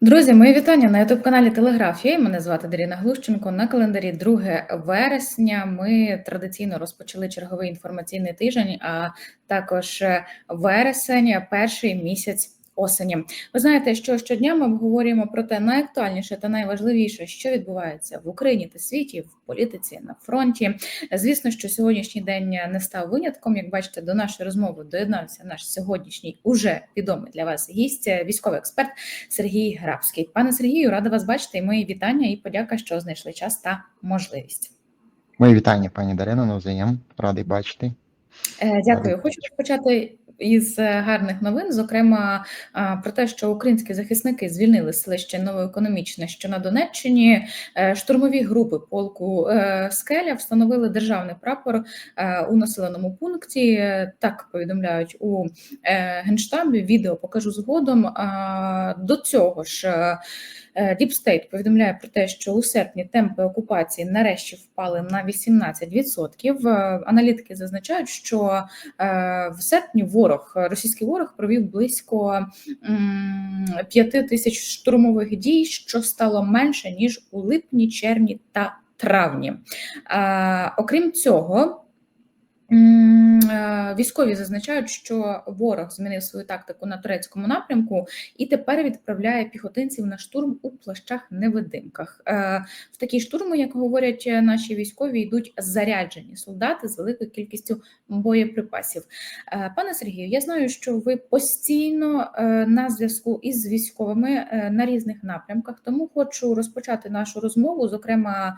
Друзі, мої вітання на ютуб-каналі Телеграфія. Мене звати Даріна Глущенко. На календарі 2 вересня. Ми традиційно розпочали черговий інформаційний тиждень, а також вересень, перший місяць осені. Ви знаєте, що щодня ми обговорюємо про те найактуальніше та найважливіше, що відбувається в Україні та світі, в політиці на фронті. Звісно, що сьогоднішній день не став винятком. Як бачите, до нашої розмови доєднався наш сьогоднішній уже відомий для вас гість, військовий експерт Сергій Грабський. Пане Сергію, рада вас бачити. І мої вітання і подяка, що знайшли час та можливість. Мої вітання, пані Дарина, навзаєм. Радий бачити. Е, дякую. Хочу розпочати із е, гарних новин, зокрема про те, що українські захисники звільнили селище Новоекономічне, що на Донеччині е, штурмові групи полку е, Скеля встановили державний прапор у населеному пункті. Так повідомляють у генштабі. Відео покажу згодом. До цього ж. Deep State повідомляє про те, що у серпні темпи окупації нарешті впали на 18%. Аналітики зазначають, що в серпні ворог російський ворог провів близько 5 тисяч штурмових дій, що стало менше ніж у липні, червні та травні. Окрім цього. Е, військові зазначають, що ворог змінив свою тактику на турецькому напрямку і тепер відправляє піхотинців на штурм у плащах-невидимках. Е, в такі штурми, як говорять наші військові, йдуть заряджені солдати з великою кількістю боєприпасів. Е, пане Сергію, я знаю, що ви постійно на зв'язку із військовими на різних напрямках, тому хочу розпочати нашу розмову, зокрема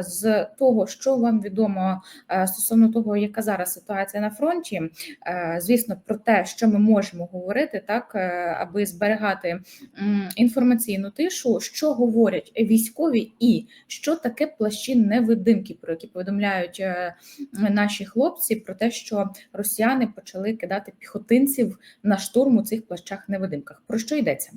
з того, що вам відомо стосовно того, яка зараз ситуація на фронті. Е, звісно, про те, що ми можемо говорити, так е, аби зберегати інформаційну тишу, що говорять військові, і що таке плащі невидимки, про які повідомляють е, наші хлопці, про те, що росіяни почали кидати піхотинців на штурм у цих плащах невидимках. Про що йдеться?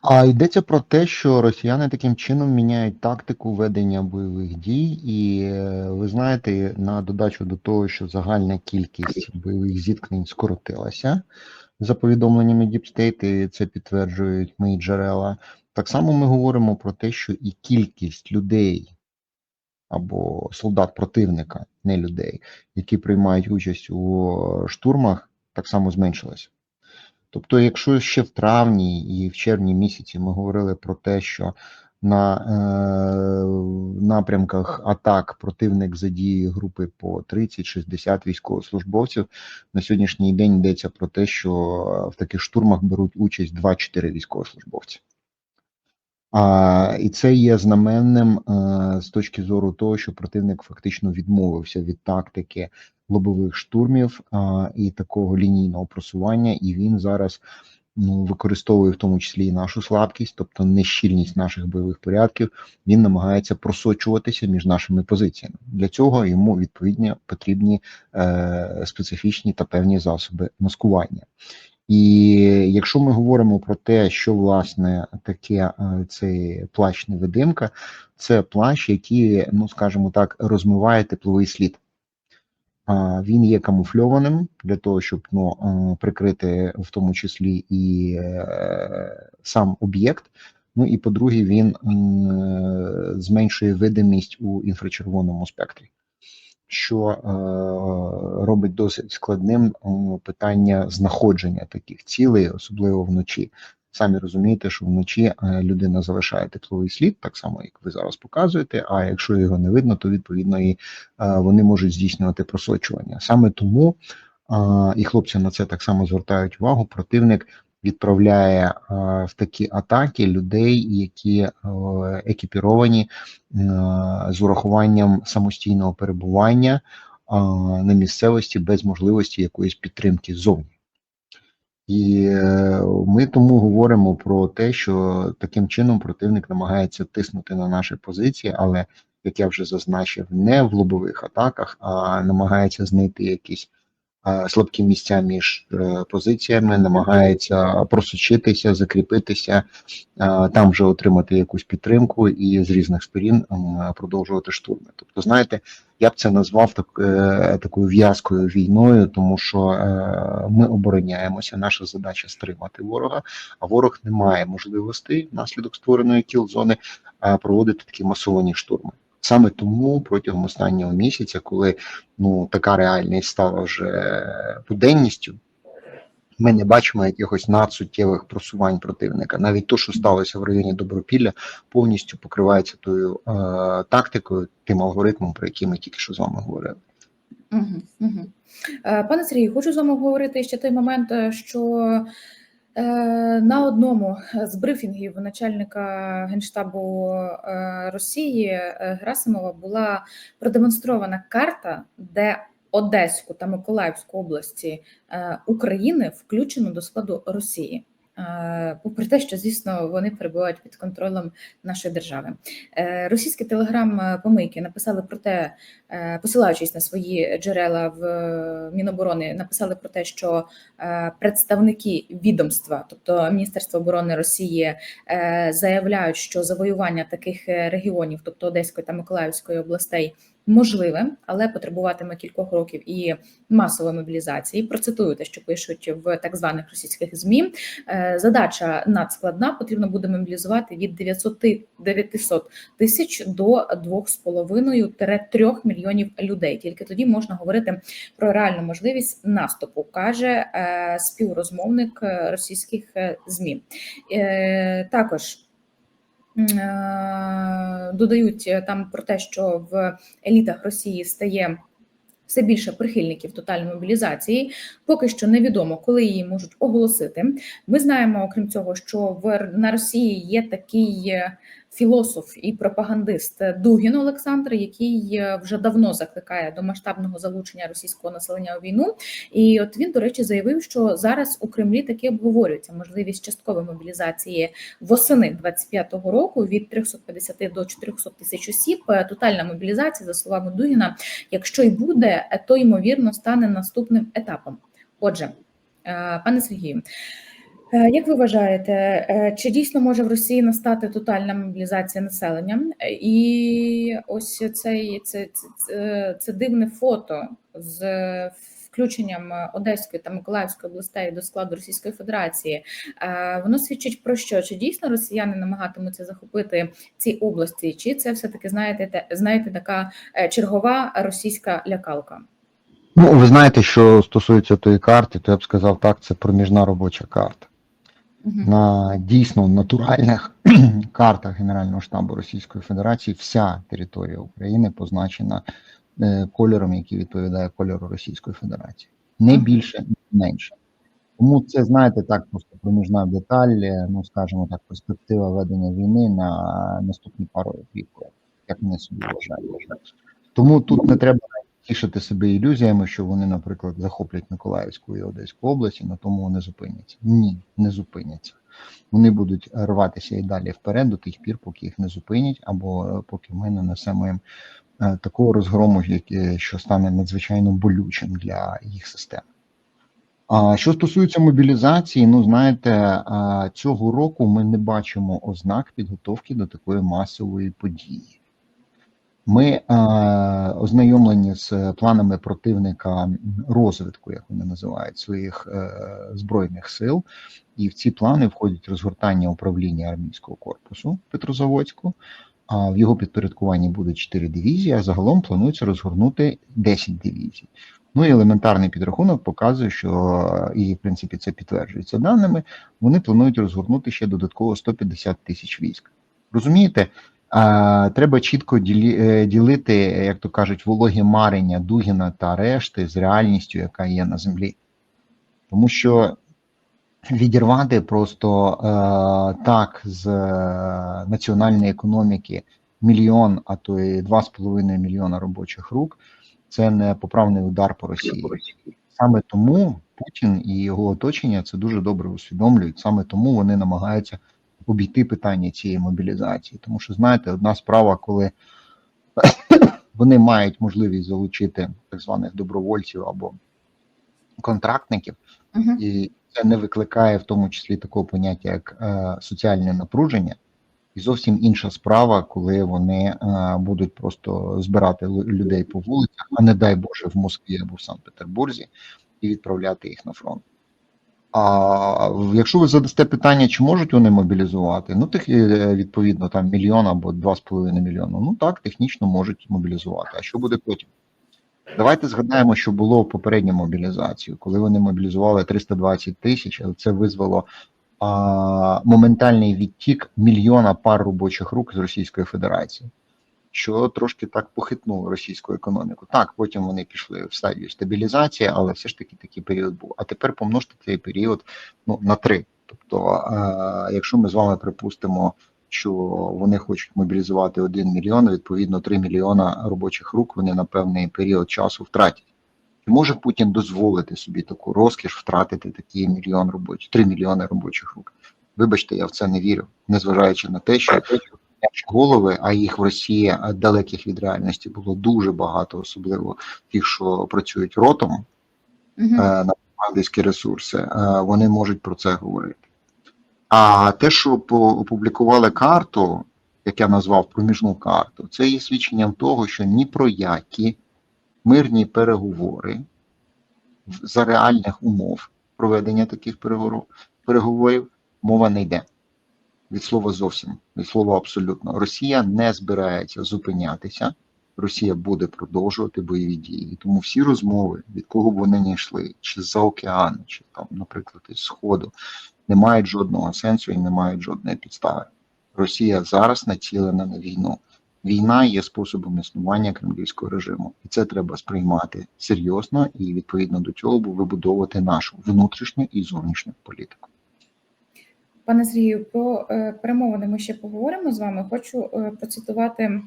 А йдеться про те, що росіяни таким чином міняють тактику ведення бойових дій, і е, ви знаєте, на додачу до того, що загальна кількість бойових зіткнень скоротилася за повідомленнями Діпстейт, і це підтверджують мої джерела. Так само ми говоримо про те, що і кількість людей або солдат противника, не людей, які приймають участь у штурмах, так само зменшилася. Тобто, якщо ще в травні і в червні місяці ми говорили про те, що на е, напрямках атак противник задіє групи по 30-60 військовослужбовців, на сьогоднішній день йдеться про те, що в таких штурмах беруть участь 2-4 військовослужбовці. А, І це є знаменним а, з точки зору того, що противник фактично відмовився від тактики лобових штурмів а, і такого лінійного просування, і він зараз ну, використовує в тому числі і нашу слабкість, тобто нещільність наших бойових порядків. Він намагається просочуватися між нашими позиціями. Для цього йому відповідні потрібні е, специфічні та певні засоби маскування. І якщо ми говоримо про те, що власне таке е, цей плащ невидимка, це плащ, який, ну скажімо так, розмиває тепловий слід. Він є камуфльованим для того, щоб ну, е, прикрити в тому числі і е, сам об'єкт. Ну і по-друге, він зменшує видимість у інфрачервоному спектрі що е, робить досить складним е, питання знаходження таких цілей, особливо вночі. Самі розумієте, що вночі е, людина залишає тепловий слід, так само як ви зараз показуєте. А якщо його не видно, то відповідно і вони можуть здійснювати просочування. Саме тому і хлопці на це так само звертають увагу. Противник відправляє е, в такі атаки людей, які е, екіпіровані е, з урахуванням самостійного перебування на місцевості без можливості якоїсь підтримки ззовні. І ми тому говоримо про те, що таким чином противник намагається тиснути на наші позиції, але як я вже зазначив, не в лобових атаках, а намагається знайти якісь е, слабкі місця між е, позиціями, намагається просочитися, закріпитися, е, там вже отримати якусь підтримку і з різних сторін продовжувати штурми. Тобто, знаєте, я б це назвав так, е, такою в'язкою війною, тому що е, ми обороняємося. Наша задача стримати ворога, а ворог не має можливостей внаслідок створеної кіл-зони е, проводити такі масовані штурми. Саме тому протягом останнього місяця, коли ну така реальність стала вже буденністю, ми не бачимо якихось надсуттєвих просувань противника. Навіть то, що сталося в районі Добропілля, повністю покривається тою е, тактикою, тим алгоритмом, про який ми тільки що з вами говорили. Угу, угу. Пане Сергію, хочу з вами говорити ще той момент, е, що на одному з брифінгів начальника генштабу е, Росії Грасимова Герасимова була продемонстрована карта, де Одеську та Миколаївську області е, України включено до складу Росії. Попри те, що звісно вони перебувають під контролем нашої держави, Е, російські телеграм-помийки написали про те, е, посилаючись на свої джерела в е, Міноборони, написали про те, що представники відомства, тобто Міністерство оборони Росії, заявляють, що завоювання таких регіонів, тобто Одеської та Миколаївської областей, можливе, але потребуватиме кількох років і масової мобілізації. Процитую те, що пишуть в так званих російських змі. Е, Задача надскладна. Потрібно буде мобілізувати від 900 900 тисяч до 2,5-3 мільйонів людей. Тільки тоді можна говорити про реальну можливість наступу, каже е, співрозмовник е, російських змі. Також. Е, Додають е, там про те, що в елітах Росії стає все більше прихильників тотальної мобілізації. Поки що невідомо, коли її можуть оголосити. Ми знаємо, окрім цього, що в на Росії є такий е, філософ і пропагандист Дугін Олександр, який е, вже давно закликає до масштабного залучення російського населення у війну. І от він, до речі, заявив, що зараз у Кремлі таки обговорюється можливість часткової мобілізації восени 25-го року від 350 до 400 тисяч осіб. Е, Тотальна мобілізація, за словами Дугіна, якщо й буде, е, то ймовірно стане наступним етапом. Отже, пане Сергію. Е, Як ви вважаєте, е, чи дійсно може в Росії настати тотальна мобілізація населення? Е, І ось цей це, це, це, дивне фото з включенням Одеської та Миколаївської областей до складу Російської Федерації. Воно свідчить про що? Чи дійсно росіяни намагатимуться захопити ці області, чи це все таки знаєте, те- знаєте, така чергова російська лякалка? Ну, ви знаєте, що стосується тої карти, то я б сказав так, це проміжна робоча карта. На дійсно натуральних картах Генерального штабу Російської Федерації вся територія України позначена е, кольором, який відповідає кольору Російської Федерації. Не більше, не менше. Тому це, знаєте, так, просто проміжна деталь, е, ну скажімо так, перспектива ведення війни на наступні пару років, як мене собі вважаю. Тому тут не треба тішити себе ілюзіями, що вони, наприклад, захоплять Миколаївську і Одеську області, на тому вони зупиняться. Ні, не зупиняться. Вони будуть рватися і далі вперед до тих пір, поки їх не зупинять, або е, поки ми не несемо їм е, такого розгрому, що стане надзвичайно болючим для їх систем. А що стосується мобілізації, ну знаєте, цього року ми не бачимо ознак підготовки до такої масової події. Ми ознайомлені з планами противника розвитку, як вони називають, своїх е, збройних сил, і в ці плани входять розгортання управління армійського корпусу Петрозаводську. А в його підпорядкуванні буде 4 дивізії, а загалом планується розгорнути 10 дивізій. Ну і елементарний підрахунок показує, що і в принципі це підтверджується даними. Вони планують розгорнути ще додатково 150 тисяч військ. Розумієте? Треба чітко е, ділити, як то кажуть, вологі марення Дугіна та решти з реальністю, яка є на землі. Тому що відірвати просто е, так з е, національної економіки мільйон, а то і 2,5 мільйона робочих рук це не поправний удар по Росії. Саме тому Путін і його оточення це дуже добре усвідомлюють. Саме тому вони намагаються обійти питання цієї мобілізації. Тому що, знаєте, одна справа, коли вони мають можливість залучити так званих добровольців або контрактників, Угу. і це не викликає в тому числі такого поняття, як е, соціальне напруження. І зовсім інша справа, коли вони е, будуть просто збирати людей по вулицях, а не дай Боже в Москві або в Санкт-Петербурзі, і відправляти їх на фронт. А якщо ви задасте питання, чи можуть вони мобілізувати, ну тих е, відповідно там мільйон або два з половиною мільйону. Ну так, технічно можуть мобілізувати. А що буде потім? Давайте згадаємо, що було попередню мобілізацію, коли вони мобілізували 320 тисяч, але це визвало а, моментальний відтік мільйона пар робочих рук з Російської Федерації, що трошки так похитнуло російську економіку. Так, потім вони пішли в стадію стабілізації, але все ж таки такий період був. А тепер помножте цей період ну, на три. Тобто, якщо ми з вами припустимо, що вони хочуть мобілізувати 1 мільйон, відповідно 3 мільйона робочих рук вони на певний період часу втратять. Чи може Путін дозволити собі таку розкіш втратити такий мільйон робочих, 3 мільйони робочих рук? Вибачте, я в це не вірю, незважаючи на те, що голови, а їх в Росії далеких від реальності було дуже багато, особливо тих, що працюють ротом е, на пропагандистські ресурси, е, вони можуть про це говорити. А те, що опублікували карту, як я назвав проміжну карту, це є свідченням того, що ні про які мирні переговори за реальних умов проведення таких переговорів мова не йде. Від слова зовсім, від слова абсолютно. Росія не збирається зупинятися. Росія буде продовжувати бойові дії. Тому всі розмови, від кого б вони не йшли, чи з-за океану, чи там, наприклад, із Сходу, не мають жодного сенсу і не мають жодної підстави. Росія зараз націлена на війну. Війна є способом існування кремлівського режиму, і це треба сприймати серйозно і відповідно до цього вибудовувати нашу внутрішню і зовнішню політику. Пане Сергію, про е, перемовини ми ще поговоримо з вами. Хочу е, процитувати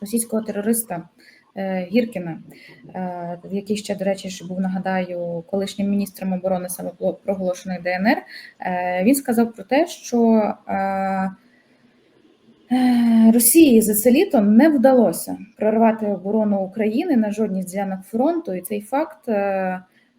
російського терориста е, Гіркіна, який ще, до речі, був нагадаю, колишнім міністром оборони самопроголошеної ДНР. Е, Він сказав про те, що Росії за це літо не вдалося прорвати оборону України на жодній з ділянок фронту, і цей факт.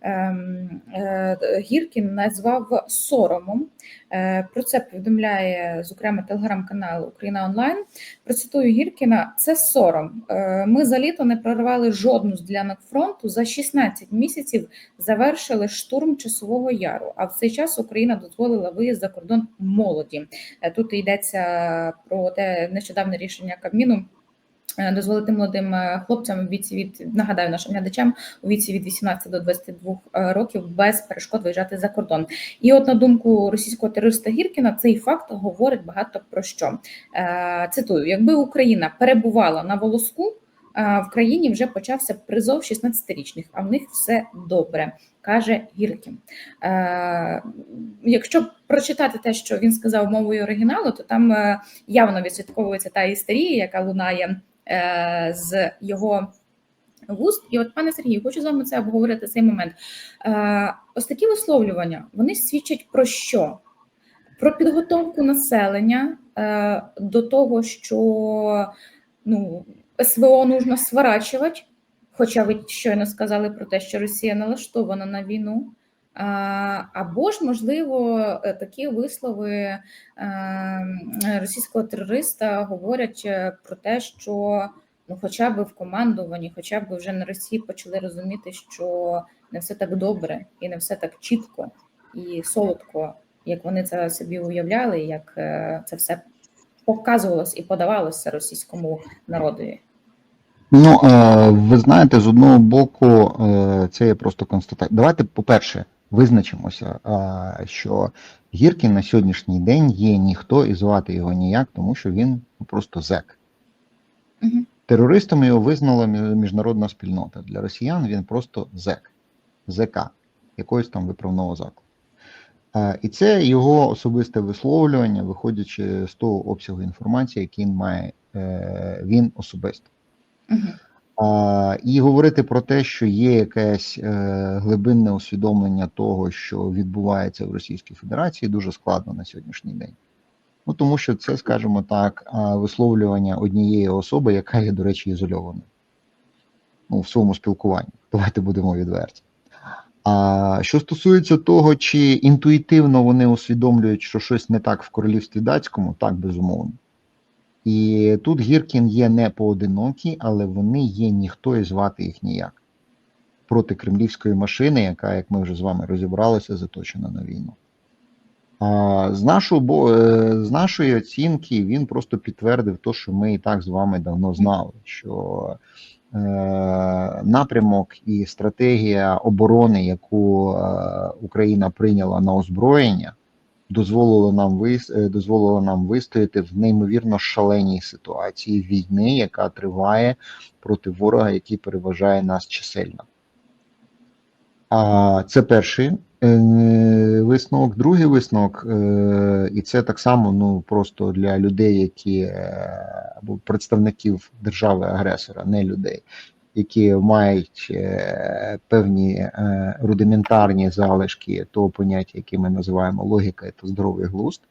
Ем, е, Гіркін назвав соромом. Е, Про це повідомляє зокрема телеграм-канал Україна Онлайн. Процитую Гіркіна: це сором. Е, Ми за літо не прорвали жодну з ділянок фронту. За 16 місяців завершили штурм часового яру. А в цей час Україна дозволила виїзд за кордон молоді. Тут йдеться про те нещодавне рішення Кабміну. Е, Дозволити молодим е, хлопцям у віці від нагадаю нашим глядачам у віці від 18 до 22 років без перешкод виїжджати за кордон. І от на думку російського терориста Гіркіна, цей факт говорить багато про що. Е, Цитую: якби Україна перебувала на волоску, е, в країні вже почався призов 16-річних, а в них все добре, каже Гіркін. Е, Якщо прочитати те, що він сказав мовою оригіналу, то там е, явно відслідковується та істерія, яка лунає е, з його вуст. І от, пане Сергію, хочу з вами це обговорити цей момент. Е, Ось такі висловлювання вони свідчать про що? Про підготовку населення е, до того, що ну, СВО нужно сворачувати, хоча ви щойно сказали про те, що Росія налаштована на війну. Або ж, можливо, е, такі вислови е, російського терориста говорять е, про те, що ну, хоча б в командуванні, хоча б вже на Росії почали розуміти, що не все так добре і не все так чітко і солодко, як вони це собі уявляли, як це все показувалось і подавалося російському народові. Ну, ви знаєте, з одного боку, це є просто констатація. Давайте, по-перше, визначимося, що Гіркін на сьогоднішній день є ніхто і звати його ніяк, тому що він просто зек. Угу. Терористом його визнала міжнародна спільнота. Для росіян він просто зек, ЗК, якогось там виправного закладу. І це його особисте висловлювання, виходячи з того обсягу інформації, який він має е, він особисто. Угу. А, і говорити про те, що є якесь е, глибинне усвідомлення того, що відбувається в Російській Федерації, дуже складно на сьогоднішній день. Ну тому що це, скажімо так, висловлювання однієї особи, яка є, до речі, ізольованою ну, в своєму спілкуванні. Давайте будемо відверті. А що стосується того, чи інтуїтивно вони усвідомлюють, що щось не так в королівстві датському, так безумовно. І тут Гіркін є не поодинокі, але вони є ніхто і звати їх ніяк проти кремлівської машини, яка, як ми вже з вами розібралися, заточена на війну. А з, нашого, е, з нашої оцінки він просто підтвердив те, що ми і так з вами давно знали, що е, напрямок і стратегія оборони, яку е, Україна прийняла на озброєння, дозволило нам е, дозволило нам вистояти в неймовірно шаленій ситуації війни, яка триває проти ворога, який переважає нас чисельно. А це перший е, висновок. Другий висновок, е, і це так само ну просто для людей, які або представників держави-агресора, не людей, які мають е, певні е, рудиментарні залишки того поняття, яке ми називаємо логіка та здоровий глузд.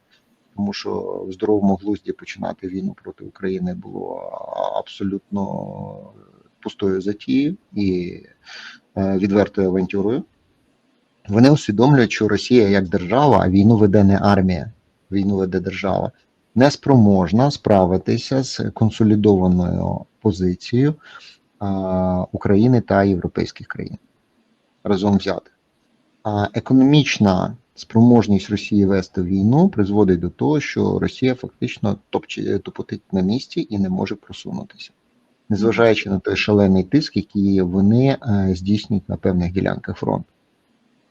Тому що в здоровому глузді починати війну проти України було абсолютно пустою затією і е, відвертою авантюрою. Вони усвідомлюють, що Росія як держава, а війну веде не армія, війну веде держава, не спроможна справитися з консолідованою позицією України та європейських країн разом взятих. Економічна спроможність Росії вести війну призводить до того, що Росія фактично топче, тупотить на місці і не може просунутися, незважаючи на той шалений тиск, який вони е, здійснюють на певних ділянках фронту.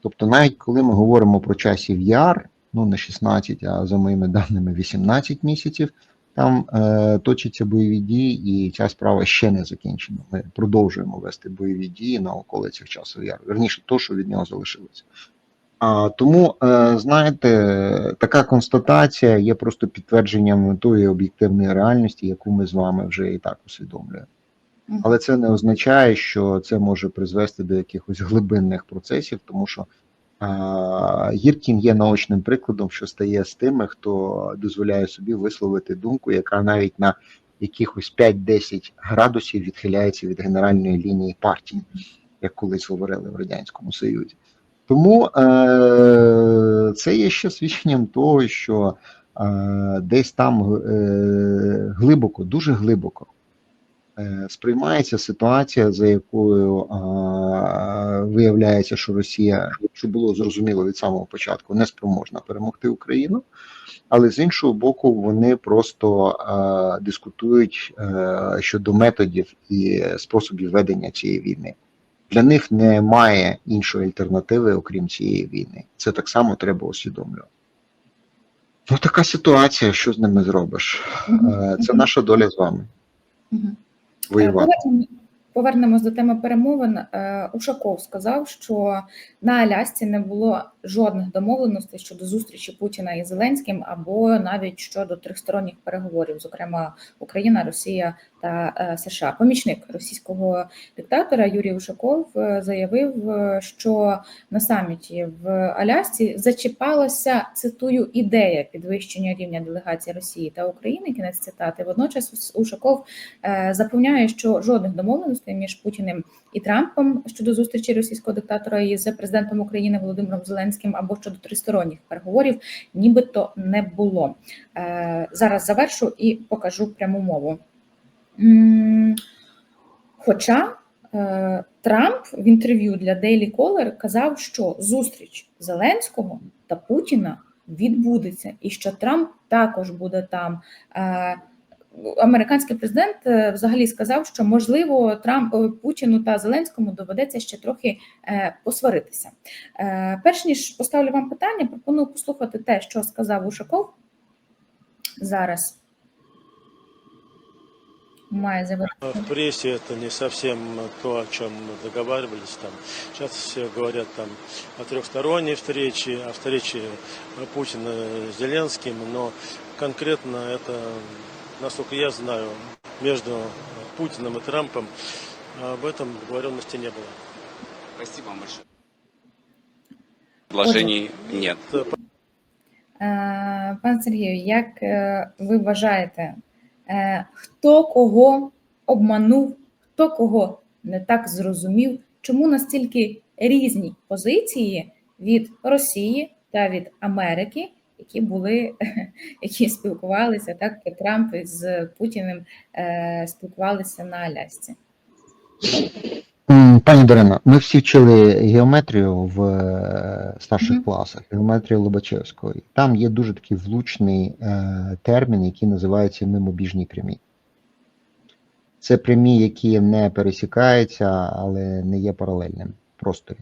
Тобто, навіть коли ми говоримо про часів яр, ну не 16, а за моїми даними 18 місяців, там е, точаться бойові дії, і ця справа ще не закінчена. Ми продовжуємо вести бойові дії на околицях часу яру. Верніше, то, що від нього залишилося. А, тому, е, знаєте, така констатація є просто підтвердженням тої об'єктивної реальності, яку ми з вами вже і так усвідомлюємо. Але це не означає, що це може призвести до якихось глибинних процесів, тому що Гіркін є наочним прикладом, що стає з тими, хто дозволяє собі висловити думку, яка навіть на якихось 5-10 градусів відхиляється від генеральної лінії партії, як колись говорили в Радянському Союзі. Тому е, це є ще свідченням того, що е, десь там е, глибоко, дуже глибоко сприймається ситуація, за якою е, виявляється, що Росія, що було зрозуміло від самого початку, не спроможна перемогти Україну. Але з іншого боку, вони просто е, дискутують е, щодо методів і способів ведення цієї війни. Для них немає іншої альтернативи, окрім цієї війни. Це так само треба усвідомлювати. Ну, така ситуація, що з ними зробиш? Е, Це наша доля з вами. we want. Повернемо- Повернемось до теми перемовин. Е, Ушаков сказав, що на Алясці не було жодних домовленостей щодо зустрічі Путіна і Зеленським, або навіть щодо трьохсторонніх переговорів, зокрема Україна, Росія та е, США. Помічник російського диктатора Юрій Ушаков е, заявив, що на саміті в Алясці зачіпалася цитую ідея підвищення рівня делегації Росії та України. Кінець цитати. Водночас Ушаков запевняє, що жодних домовленостей між Путіним і Трампом щодо зустрічі російського диктатора із президентом України Володимиром Зеленським або щодо тристоронніх переговорів, нібито не було. Е, Зараз завершу і покажу пряму мову. Хоча е, Трамп в інтерв'ю для Daily Caller казав, що зустріч Зеленського та Путіна відбудеться, і що Трамп також буде там Е, Американський президент е, взагалі сказав, що можливо Трамп е, Путіну та Зеленському доведеться ще трохи е, посваритися. Е, Перш ніж поставлю вам питання, пропоную послухати те, що сказав Ушаков зараз. Має завершити. В прессе это не совсем то, о чем мы договаривались. Там. Сейчас все говорят там, о трехсторонней встрече, о встрече Путина с Зеленским, но конкретно это, насколько я знаю, между Путиным и Трампом об этом договоренности не было. Спасибо вам большое. Предложений нет. Е, Пане Сергію, як е, ви вважаєте, е, хто кого обманув, хто кого не так зрозумів, чому настільки різні позиції від Росії та від Америки, Які були, які спілкувалися так, як Трамп із Путіним е, спілкувалися на Алясці. Пані Дарина, ми всі вчили геометрію в е, старших Мгм. класах, геометрію Лобачевського. І Там є дуже такий влучний е, термін, який називається мимобіжні прямі. Це прямі, які не пересікаються, але не є паралельним в просторі.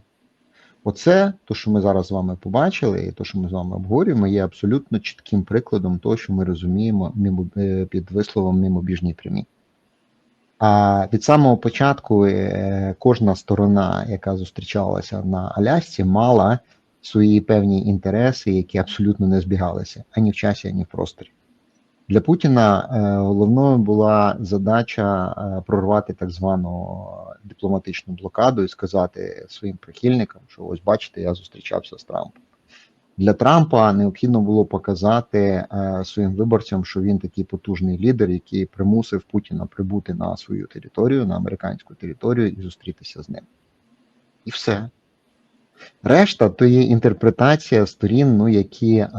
Оце, то, що ми зараз з вами побачили, і то, що ми з вами обговорюємо, є абсолютно чітким прикладом того, що ми розуміємо е, під висловом мимобіжні прямі. А від самого початку е, кожна сторона, яка зустрічалася на Алясці, мала свої певні інтереси, які абсолютно не збігалися ані в часі, ані в просторі. Для Путіна е, головною була задача е, прорвати так звану дипломатичну блокаду і сказати своїм прихильникам, що ось бачите, я зустрічався з Трампом. Для Трампа необхідно було показати е, своїм виборцям, що він такий потужний лідер, який примусив Путіна прибути на свою територію, на американську територію і зустрітися з ним. І все. Решта то є інтерпретація сторін, ну, які е,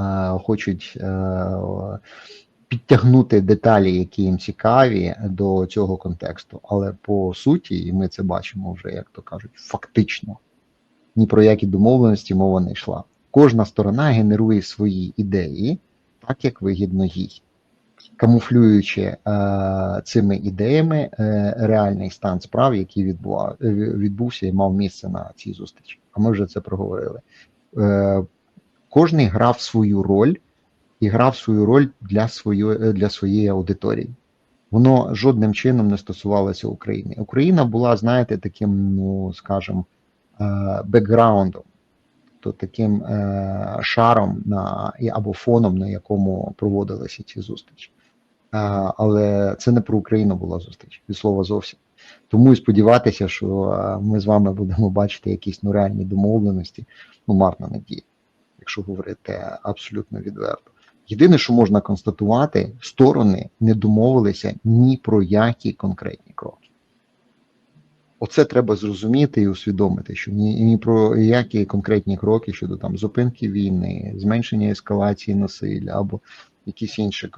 хочуть е, підтягнути деталі, які їм цікаві до цього контексту. Але по суті, і ми це бачимо вже, як то кажуть, фактично ні про які домовленості мова не йшла. Кожна сторона генерує свої ідеї так, як вигідно їй, камуфлюючи е, цими ідеями е, реальний стан справ, який відбував, е, відбувся і мав місце на цій зустрічі. А ми вже це проговорили. Е, кожний грав свою роль і грав свою роль для, свою, для своєї аудиторії. Воно жодним чином не стосувалося України. Україна була, знаєте, таким, ну скажімо, е, бекграундом, то таким е, шаром на або фоном, на якому проводилися ці зустрічі. Е, але це не про Україну була зустріч, від слова зовсім. Тому і сподіватися, що е, ми з вами будемо бачити якісь ну, реальні домовленості, ну марна надія, якщо говорити абсолютно відверто. Єдине, що можна констатувати, сторони не домовилися ні про які конкретні кроки. Оце треба зрозуміти і усвідомити, що ні, ні про які конкретні кроки щодо там зупинки війни, зменшення ескалації насилля або якісь інші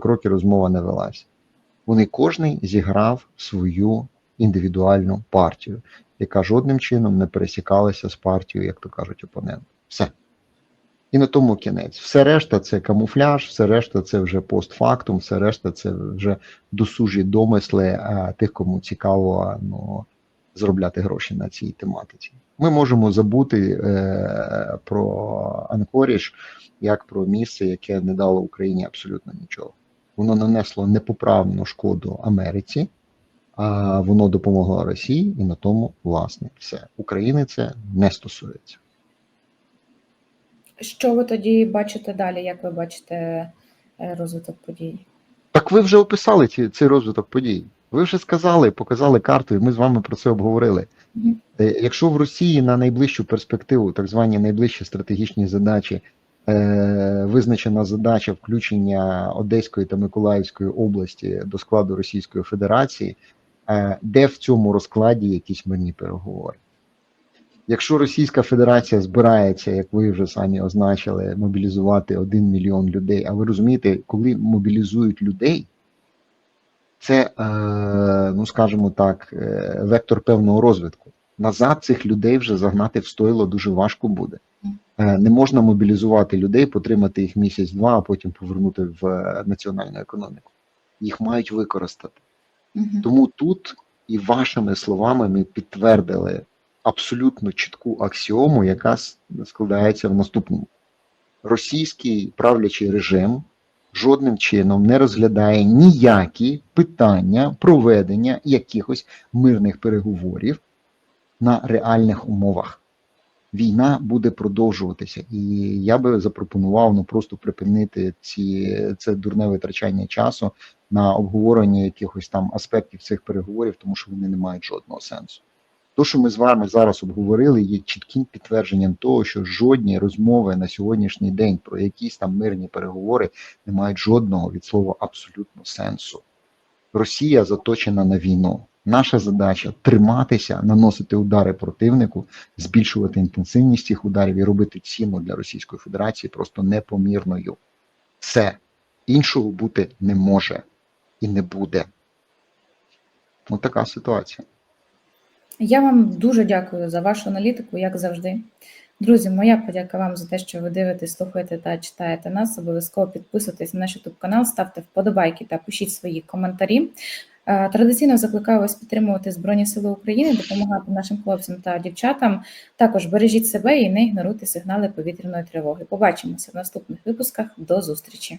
кроки розмова не велася. Вони кожний зіграв свою індивідуальну партію, яка жодним чином не пересікалася з партією, як то кажуть, опонент. Все. І на тому кінець. Все решта це камуфляж, все решта це вже постфактум, все решта це вже досужі домисли а, тих, кому цікаво ну, заробляти гроші на цій тематиці. Ми можемо забути е, про Анкоріж як про місце, яке не дало Україні абсолютно нічого. Воно нанесло непоправну шкоду Америці, а воно допомогло Росії, і на тому, власне, все. України це не стосується. Що ви тоді бачите далі? Як ви бачите е, розвиток подій? Так ви вже описали ці, цей розвиток подій. Ви вже сказали, показали карту, і ми з вами про це обговорили. Мгм. Е, Якщо в Росії на найближчу перспективу, так звані найближчі стратегічні задачі, е, визначена задача включення Одеської та Миколаївської області до складу Російської Федерації, е, де в цьому розкладі якісь мирні переговори? Якщо Російська Федерація збирається, як ви вже самі означили, мобілізувати 1 мільйон людей, а ви розумієте, коли мобілізують людей, це, е, ну скажімо так, е, вектор певного розвитку. Назад цих людей вже загнати в стойло дуже важко буде. Е, Не можна мобілізувати людей, потримати їх місяць-два, а потім повернути в національну економіку. Їх мають використати. Тому тут і вашими словами ми підтвердили абсолютно чітку аксіому, яка складається в наступному: російський правлячий режим жодним чином не розглядає ніякі питання проведення якихось мирних переговорів на реальних умовах. Війна буде продовжуватися, і я би запропонував ну просто припинити ці це дурне витрачання часу на обговорення якихось там аспектів цих переговорів, тому що вони не мають жодного сенсу. То, що ми з вами зараз обговорили, є чітким підтвердженням того, що жодні розмови на сьогоднішній день про якісь там мирні переговори не мають жодного від слова абсолютно сенсу. Росія заточена на війну. Наша задача триматися, наносити удари противнику, збільшувати інтенсивність цих ударів і робити ціну для Російської Федерації просто непомірною. Все іншого бути не може і не буде. Ось ситуація. Я вам дуже дякую за вашу аналітику, як завжди. Друзі, моя подяка вам за те, що ви дивитесь, слухаєте та читаєте нас. Обов'язково підписуйтесь на наш YouTube канал, ставте вподобайки та пишіть свої коментарі. Е, Традиційно закликаю вас підтримувати Збройні Сили України, допомагати нашим хлопцям та дівчатам. Також бережіть себе і не ігноруйте сигнали повітряної тривоги. Побачимося в наступних випусках. До зустрічі!